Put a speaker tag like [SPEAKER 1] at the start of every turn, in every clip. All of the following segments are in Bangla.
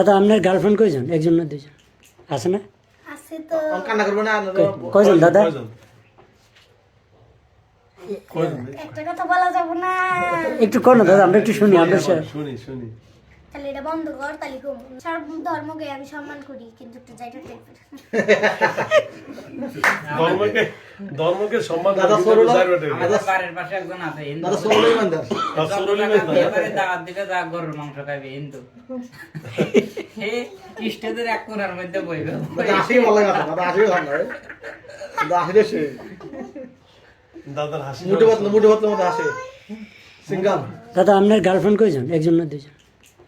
[SPEAKER 1] দাদা আপনার গার্লফ্রেন্ড কয়জন? একজন না দুজন আছে না?
[SPEAKER 2] আছে তো।
[SPEAKER 3] কান্না করব না
[SPEAKER 1] কয়জন? দাদা?
[SPEAKER 2] একটা কথা বলা যাবে না।
[SPEAKER 1] একটু কর না দাদা আমরা একটু শুনি আমরা সে-
[SPEAKER 4] শুনি শুনি।
[SPEAKER 2] তাহলে এটা বন্ধ কর তাহলে কম সব ধর্মকে আমি সম্মান করি কিন্তু একটু যাইটা টাইপের
[SPEAKER 4] ধর্মকে ধর্মকে সম্মান
[SPEAKER 3] দাদা
[SPEAKER 5] বাড়ির পাশে একজন আছে হিন্দু।
[SPEAKER 3] দাদা
[SPEAKER 5] দাওয়াত দিলে যা গরুর মাংস খাবে হিন্দু। হে স্টেজের এক কোণার মধ্যে বইবে।
[SPEAKER 3] দাদা আসি লাগে না, দাদা আসি ভালো লাগে দাদা সে
[SPEAKER 4] দাদার হাসি
[SPEAKER 3] মতো আসে। সিঙ্গাল।
[SPEAKER 1] দাদা আপনার গার্লফ্রেন্ড কয়জন? একজন না দুজন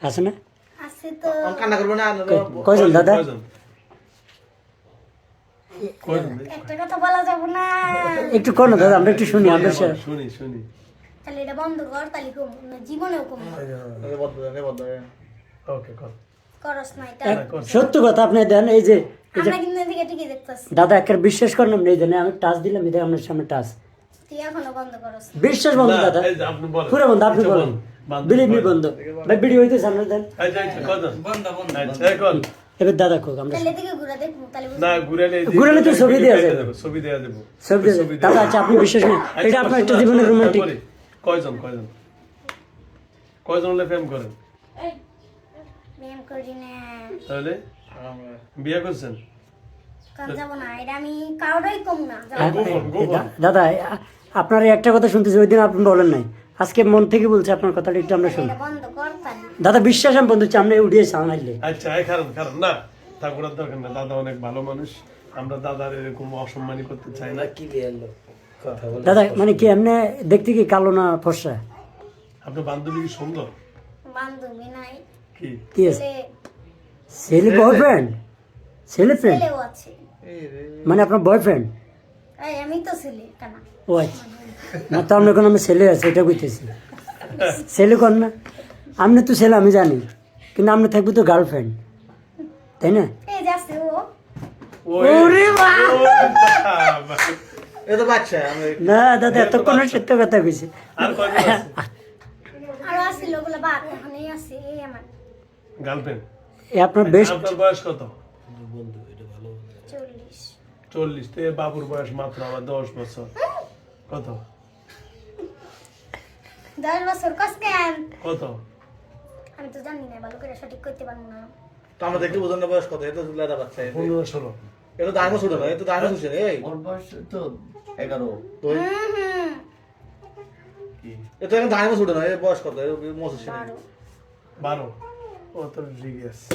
[SPEAKER 1] আছে না?
[SPEAKER 2] আছে তো।
[SPEAKER 3] কান্না করব না
[SPEAKER 1] কয়জন দাদা?
[SPEAKER 4] কয়জন? কয়জন?
[SPEAKER 2] একটা কথা বলা যাবে না।
[SPEAKER 1] একটু কর না দাদা আমরা একটু শুনি আমরা
[SPEAKER 4] শুনি শুনি।
[SPEAKER 2] তাহলে এটা বন্ধ কর তাহলে কম জীবনেও কম
[SPEAKER 4] ওকে কর।
[SPEAKER 2] করস না এটা।
[SPEAKER 1] সত্য কথা আপনি দেন এই যে
[SPEAKER 2] আমরা কিন্তু এদিকে ঠিকই দেখতেছি।
[SPEAKER 1] দাদা একের বিশ্বাস করেন আপনি এই দেন আমি টাচ দিলাম এই যে আপনার সামনে টাচ।
[SPEAKER 2] তুই এখনও বন্ধ করস
[SPEAKER 1] বিশ্বাস বন্ধ দাদা।
[SPEAKER 4] এই আপনি বলেন।
[SPEAKER 1] পুরো বন্ধ আপনি
[SPEAKER 4] আচ্ছা,
[SPEAKER 1] বলেন। বিলিভ মি
[SPEAKER 4] বন্ধ।
[SPEAKER 1] বন্ধ। ভাই ভিডিও হইতে সামনে দেন। এবার দাদা কোক আমরা।
[SPEAKER 4] না ঘুরালে
[SPEAKER 1] ঘুরালে তো ছবি দেয়া যাবে।
[SPEAKER 4] ছবি দেয়া দেবো।
[SPEAKER 1] সব দিয়ে দাদা আচ্ছা আপনি বিশ্বাস করেন
[SPEAKER 4] আচ্ছা,
[SPEAKER 1] এটা আপনার একটা
[SPEAKER 4] শোনা,
[SPEAKER 1] জীবনের
[SPEAKER 4] শোনা,
[SPEAKER 1] রোমান্টিক
[SPEAKER 4] তারপরে কয়জন কয়জন? কয়জন হলে প্রেম করেন?
[SPEAKER 2] প্রেম করি না।
[SPEAKER 4] তাহলে? বিয়ে করছেন?
[SPEAKER 2] কারণ যাব না এটা আমি কারোরই কম না যাব।
[SPEAKER 1] হ্যাঁ,
[SPEAKER 4] গোপন।
[SPEAKER 1] দাদা আপনার একটা কথা শুনতেছি ওই দিন আপনি বলেন নাই। আজকে মন থেকে বলছে আপনার কথাটা একটু আমরা শুনি দাদা বিশ্বাস আমি বন্ধু আমরা উঠিয়ে সামলাইলে
[SPEAKER 4] আচ্ছা এই কারণ কারণ না দরকার না দাদা অনেক ভালো মানুষ। আমরা দাদার এরকম অসম্মানী করতে চাই না।
[SPEAKER 1] দাদা মানে কি এমনি দেখতে কি কালো না ফর্সা?
[SPEAKER 4] আপনার বান্ধবী কি সুন্দর?
[SPEAKER 2] বান্ধবী নাই।
[SPEAKER 4] কি?
[SPEAKER 1] কি আছে?
[SPEAKER 2] ছেলে।
[SPEAKER 1] বয়ফ্রেন্ড ছেলে? ফ্রেন্ড মানে আপনার বয়ফ্রেন্ড
[SPEAKER 2] আমি তো ছেলে কেন।
[SPEAKER 1] ও আচ্ছা। না তো আপনার কোনো আমার ছেলে আছে এটা কইতেছি। ছেলে কর না? আপনি তো ছেলে আমি জানি। কিন্তু আপনি থাকবে তো গার্লফ্রেন্ড তাই না?
[SPEAKER 3] আমি
[SPEAKER 1] দাদা এতক্ষণ সত্য কথা কইছি।
[SPEAKER 4] আর কয়জন আছে?
[SPEAKER 2] আরও আছিল ওগুলো বাদ এখন এই আছে এই আমার।
[SPEAKER 4] গার্লফ্রেন্ড
[SPEAKER 1] এ আপনার বেস্ট
[SPEAKER 4] বয়স কত?
[SPEAKER 2] চল্লিশ
[SPEAKER 4] তো বাবুর বয়স মাত্র আমার দশ বছর। কত?
[SPEAKER 2] দশ বছর কস কেন?
[SPEAKER 4] কত?
[SPEAKER 2] আমি তো জানি না ভালো করে সঠিক করতে পারব না।
[SPEAKER 3] তো আমরা বয়স কত? এটা তো লেদা বাচ্চা
[SPEAKER 4] পনেরো ষোলো।
[SPEAKER 3] এটা দাইমো ছোট না এটা দাইমো ছোট এই।
[SPEAKER 6] ওর বয়স তো এগারো।
[SPEAKER 3] এটা এখন ছোট না এর বয়স কত? এর
[SPEAKER 2] বারো।
[SPEAKER 4] বারো? ও তো ঠিক আছে।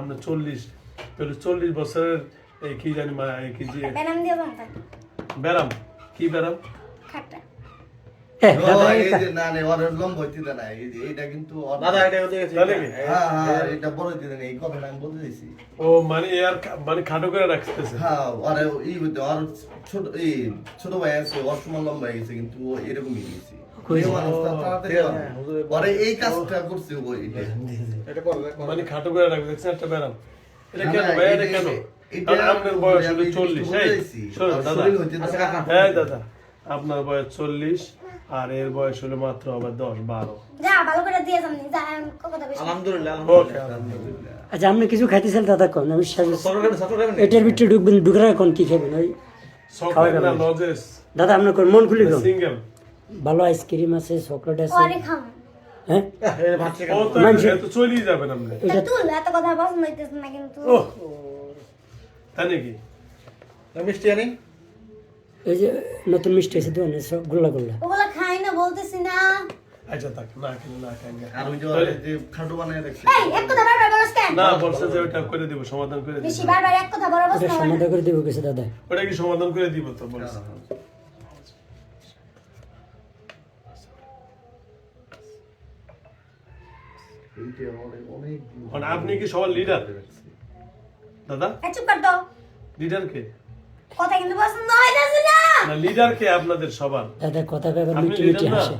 [SPEAKER 4] আমরা চল্লিশ তাহলে চল্লিশ বছরের এই কি জানি মা এই কি যে
[SPEAKER 2] ব্যানাম দিয়ে যাম
[SPEAKER 4] ব্যারাম কি ব্যারাম
[SPEAKER 2] খাটটা?
[SPEAKER 6] হ্যাঁ হ্যাঁ
[SPEAKER 4] মানে মানে করে রাখতেছে।
[SPEAKER 6] হ্যাঁ ওর এই হইতে ওর ছোট ভাই আছে ওর সমান লম্বা হয়ে গেছে কিন্তু এরকমই গেছে। এই
[SPEAKER 3] হ্যাঁ,
[SPEAKER 6] কাজটা করছে।
[SPEAKER 4] মানে খাটো করে রাখবে একটা ব্যারাম এটা কেন ভাই এটা কেন? আপনার বয়স হলো চল্লিশ দাদা।
[SPEAKER 3] আচ্ছা।
[SPEAKER 4] হ্যাঁ দাদা। আপনার বয়স চল্লিশ আর এর বয়স হলো মাত্র আবার দশ বারো।
[SPEAKER 1] আচ্ছা আপনি কিছু খাইতেছেন দাদা কোন। আমি এটার ভিতরে ঢুকবেন ঢুকার এখন কি খাবেন? ওই দাদা আপনার কোন মন খুলি
[SPEAKER 4] সিঙ্গেল।
[SPEAKER 1] ভালো আইসক্রিম আছে চকলেট আছে। হ্যাঁ?
[SPEAKER 3] এই ভাত থেকে
[SPEAKER 4] তো
[SPEAKER 1] মানছি।
[SPEAKER 4] এত চলেই যাবেন আপনি।
[SPEAKER 1] এটা
[SPEAKER 2] তুল এত কথা পছন্দ না কিন্তু।
[SPEAKER 4] ও তাই নাকি?
[SPEAKER 3] মিষ্টি আনি।
[SPEAKER 1] এই যে নতুন মিষ্টি আছে দোকানে সব গোল্লা গোল্লা।
[SPEAKER 2] ওগুলো খাই না বলতেছি না।
[SPEAKER 4] আচ্ছা থাক না কিনে না খাই
[SPEAKER 6] আর ওই যে ওর বানায় দেখছে।
[SPEAKER 2] এই এক কথা বারবার বলস কেন?
[SPEAKER 4] না বলছে যে ওটা করে দিব সমাধান করে দিব।
[SPEAKER 2] বেশি বারবার এক কথা বড় বলছ
[SPEAKER 1] এটা করে দেবো গেছে দাদা।
[SPEAKER 4] ওটা কি সমাধান করে দিব তো বলছে।
[SPEAKER 6] অনেক অনেক
[SPEAKER 4] মানে আপনি কি সবার লিডার দাদা?
[SPEAKER 2] চুপ কর তো।
[SPEAKER 4] লিডার কে
[SPEAKER 2] কথা কিন্তু পছন্দ হইতেছে না
[SPEAKER 4] না লিডার কে আপনাদের সবার।
[SPEAKER 1] দাদা কথা ব্যাপার মিটি মিটি হাসে।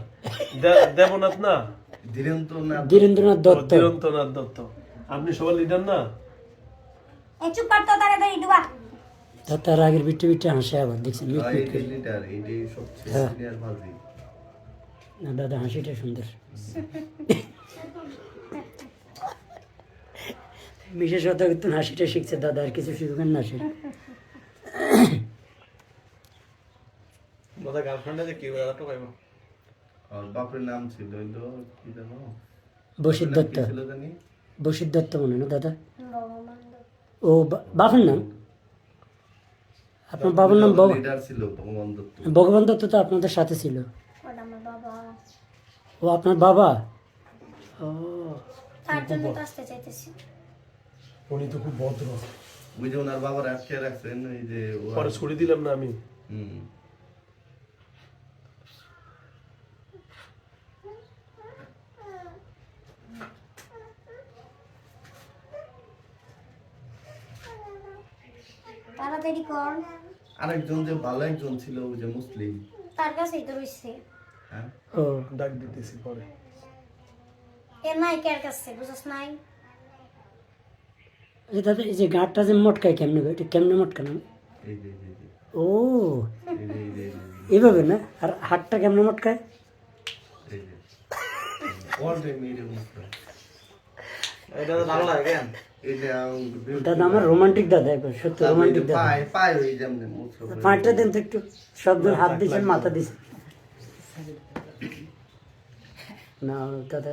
[SPEAKER 4] দেবনাথ না?
[SPEAKER 6] ধীরেন্দ্র না
[SPEAKER 1] ধীরেন্দ্রনাথ দত্ত।
[SPEAKER 4] চিরন্তনাথ দত্ত। আপনি সবার লিডার না?
[SPEAKER 2] চুপ কর তো তাড়াতাড়ি ডুবা
[SPEAKER 1] তা তার আগের বিটে বিটে হাসে আবার দেখছেন? মিট মিট করে।
[SPEAKER 6] লিডার এইটাই সবচেয়ে
[SPEAKER 1] হ্যাঁ।
[SPEAKER 6] সিনিয়র ভাজি
[SPEAKER 1] না দাদা হাসিটা সুন্দর। বিশেষত কিন্তু হাসিটা শিখছে দাদা আর কিছু শিখবেন না সে।
[SPEAKER 3] দাদা গার্লফ্রেন্ডে যে কি? ওরা তো পাইবো?
[SPEAKER 6] আর বাপের নাম ছিল হইল কি জানো
[SPEAKER 1] বসির দত্ত। বসির দত্ত মনে না দাদা? ও বা- বাবার নাম? আপনার বাবার নাম
[SPEAKER 6] ছিল ভগবান দত্ত।
[SPEAKER 1] তো আপনাদের সাথে ছিল।
[SPEAKER 2] ওটা আমার বাবা।
[SPEAKER 1] ও আপনার বাবা? ও
[SPEAKER 2] তার জন্য তো আসতে চাইতেছি।
[SPEAKER 4] উনি তো খুব ভদ্র।
[SPEAKER 6] ওই যে ওনার বাবার আটকে রাখছেন এই যে
[SPEAKER 4] পরে ছুটি দিলাম না আমি।
[SPEAKER 6] হুম।
[SPEAKER 2] তাড়াতাড়ি কর।
[SPEAKER 6] আরেকজন যে ভালো একজন ছিল ওই যে মুসলিম।
[SPEAKER 2] তার কাছেই তো রয়েছে।
[SPEAKER 6] হ্যাঁ।
[SPEAKER 4] ডাক দিতেছি পরে।
[SPEAKER 2] এ নাই কার কাছে বুঝছ নাই?
[SPEAKER 1] এই দাদা এই যে গাঁটটা যে মটকায় কেমনে? এটা কেমনে মটকানো
[SPEAKER 6] এই যে এই যে
[SPEAKER 1] ও।
[SPEAKER 6] এই যে এই যে
[SPEAKER 1] এইভাবে না? আর হাতটা কেমনে মটকায়?
[SPEAKER 6] যে।
[SPEAKER 1] দাদা আমার রোমান্টিক দাদা একবার সত্য
[SPEAKER 6] যে
[SPEAKER 1] রোমান্টিক দাদা।
[SPEAKER 6] যে
[SPEAKER 1] পাঁচটা দিন তো একটু সব দূর হাত দিয়েছেন মাথা দিয়েছেন না দাদা।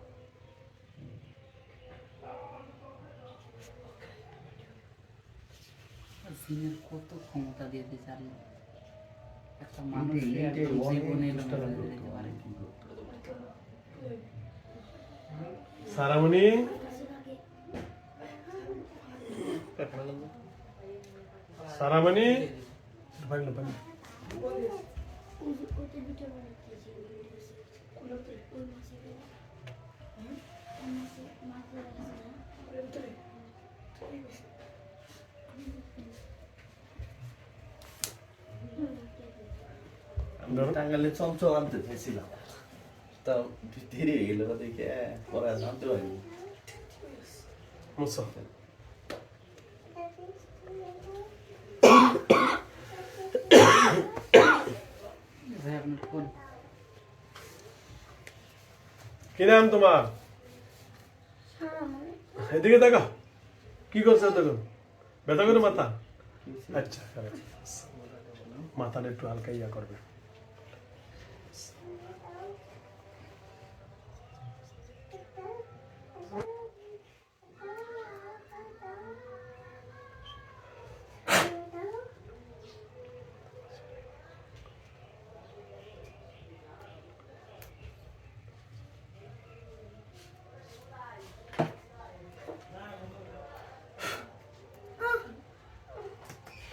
[SPEAKER 5] সিনের কত ক্ষমতা দিয়ে দিয়েছে আল্লাহ একটা মানুষ জীবনে পারে।
[SPEAKER 4] সারামণি? সারামণি? পানি না, পানি।
[SPEAKER 6] আমি টাঙ্গালে চমচম আনতে চাইছিলাম। তা হয়ে গেল দেখে পরে আনতে পারিনি
[SPEAKER 4] মুসা। কি নাম তোমার? এদিকে দেখা কি করছ তখন ব্যথা করে মাথা? আচ্ছা খারাপ। মাথাটা একটু হালকা ইয়া করবে।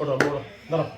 [SPEAKER 4] ওটা ওটা দাঁড়াও